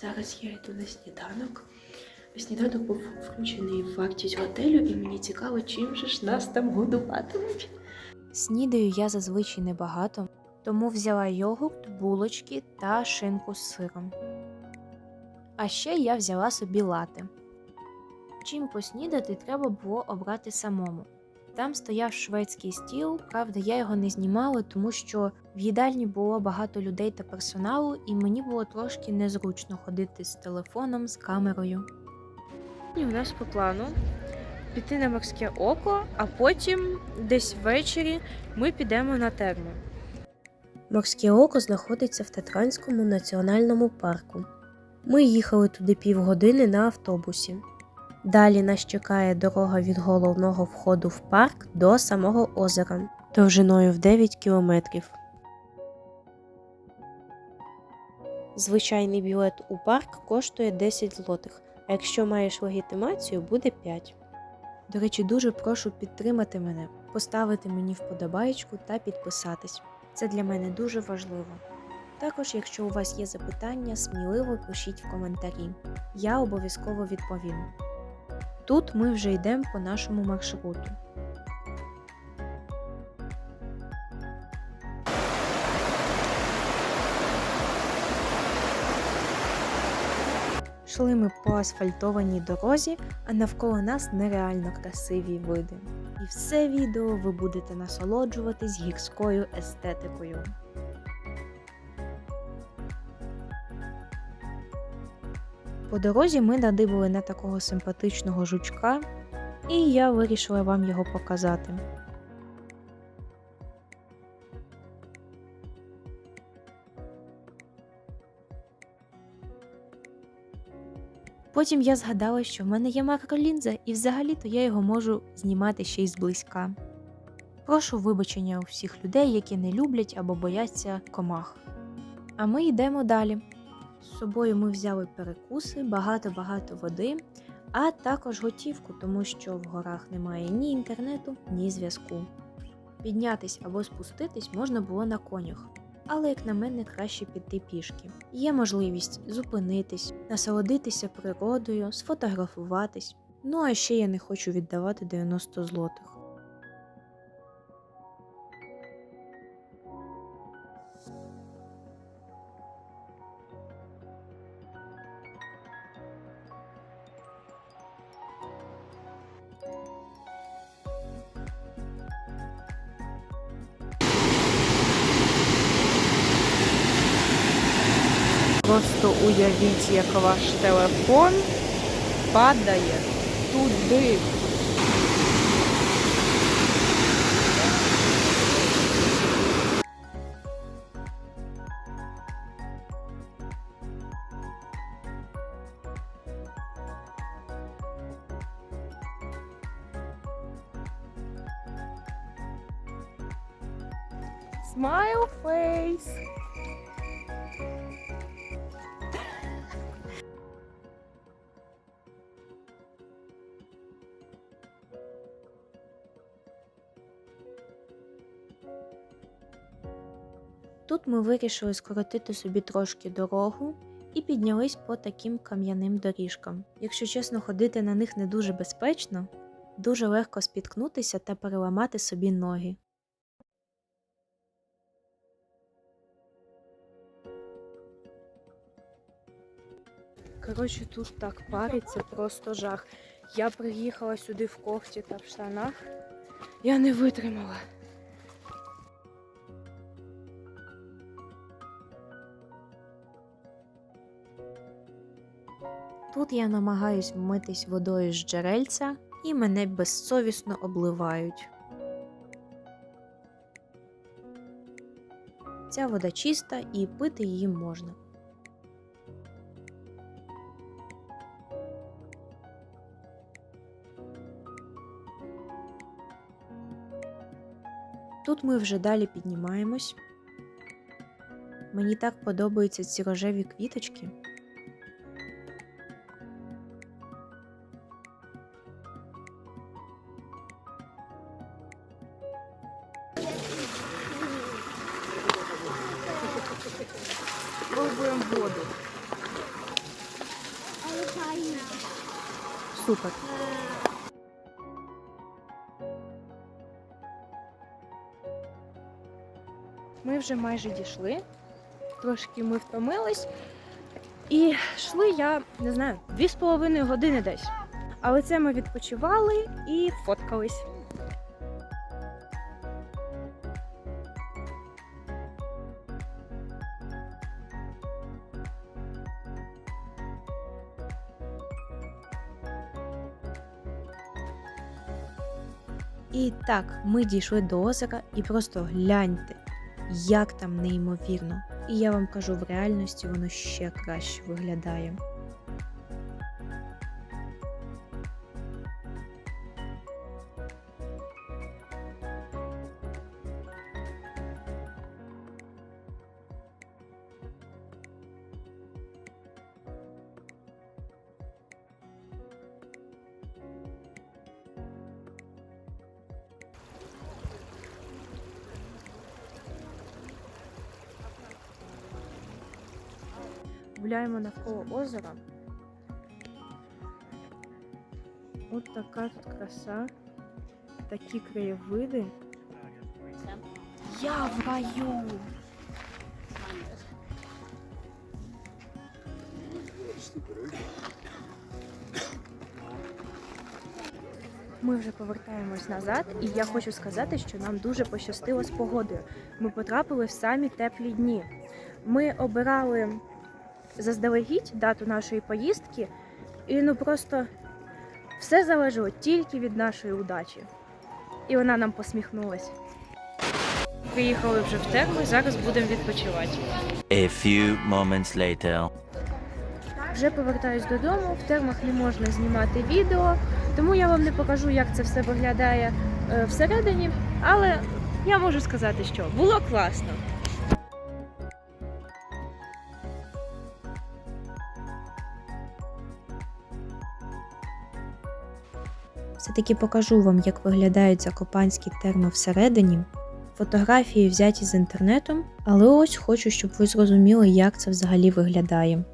Зараз я йду на сніданок. Сніданок був включений в вартість готелю, і мені цікаво, чим же ж нас там годуватимуть. Снідаю я зазвичай небагато, тому взяла йогурт, булочки та шинку з сиром. А ще я взяла собі лати. Чим поснідати треба було обрати самому. Там стояв шведський стіл, правда, я його не знімала, тому що в їдальні було багато людей та персоналу, і мені було трошки незручно ходити з телефоном, з камерою. І у нас по плану піти на морське око, а потім десь ввечері ми підемо на термо. Морське око знаходиться в Татранському національному парку. Ми їхали туди півгодини на автобусі. Далі нас чекає дорога від головного входу в парк до самого озера довжиною в 9 кілометрів. Звичайний білет у парк коштує 10 злотих, а якщо маєш легітимацію, буде 5. До речі, дуже прошу підтримати мене, поставити мені вподобаєчку та підписатись. Це для мене дуже важливо. Також, якщо у вас є запитання, сміливо пишіть в коментарі. Я обов'язково відповім. Тут ми вже йдемо по нашому маршруту. Шли ми по асфальтованій дорозі, а навколо нас нереально красиві види. І все відео ви будете насолоджуватись гірською естетикою. По дорозі ми надибали на такого симпатичного жучка, і я вирішила вам його показати. Потім я згадала, що в мене є макролінза, і взагалі-то я його можу знімати ще й зблизька. Прошу вибачення у всіх людей, які не люблять або бояться комах. А ми йдемо далі. З собою ми взяли перекуси, багато-багато води, а також готівку, тому що в горах немає ні інтернету, ні зв'язку. Піднятись або спуститись можна було на конях, але, як на мене, краще піти пішки. Є можливість зупинитись, насолодитися природою, сфотографуватись. Ну а ще я не хочу віддавати 90 злотих. Просто уявіть, як ваш телефон падає туди. Smile face. Тут ми вирішили скоротити собі трошки дорогу і піднялись по таким кам'яним доріжкам. Якщо чесно, ходити на них не дуже безпечно, дуже легко спіткнутися та переламати собі ноги. Коротше, тут так париться, просто жах. Я приїхала сюди в кофті та в штанах. Я не витримала. Тут я намагаюсь вмитись водою з джерельця, і мене безсовісно обливають. Ця вода чиста і пити її можна. Тут ми вже далі піднімаємось. Мені так подобаються ці рожеві квіточки. Пробуємо воду. Супер. Ми вже майже дійшли, трошки ми втомились. І йшли, я не знаю, 2,5 години десь. Але це ми відпочивали і фоткались. І так, ми дійшли до озера і просто гляньте, як там неймовірно. І я вам кажу, в реальності воно ще краще виглядає. Гуляємо навколо озера. От така тут краса, такі краєвиди. Я в раю! Ми вже повертаємось назад, і я хочу сказати, що нам дуже пощастило з погодою. Ми потрапили в самі теплі дні. Ми обирали заздалегідь дату нашої поїздки, і ну просто все залежало тільки від нашої удачі. І вона нам посміхнулась. Приїхали вже в терму, зараз будемо відпочивати. A few moments later. Вже повертаюсь додому, в термах не можна знімати відео, тому я вам не покажу, як це все виглядає е, всередині. Але я можу сказати, що було класно. Все-таки покажу вам, як виглядають закопанські терми всередині. Фотографії взяті з інтернетом, але ось хочу, щоб ви зрозуміли, як це взагалі виглядає.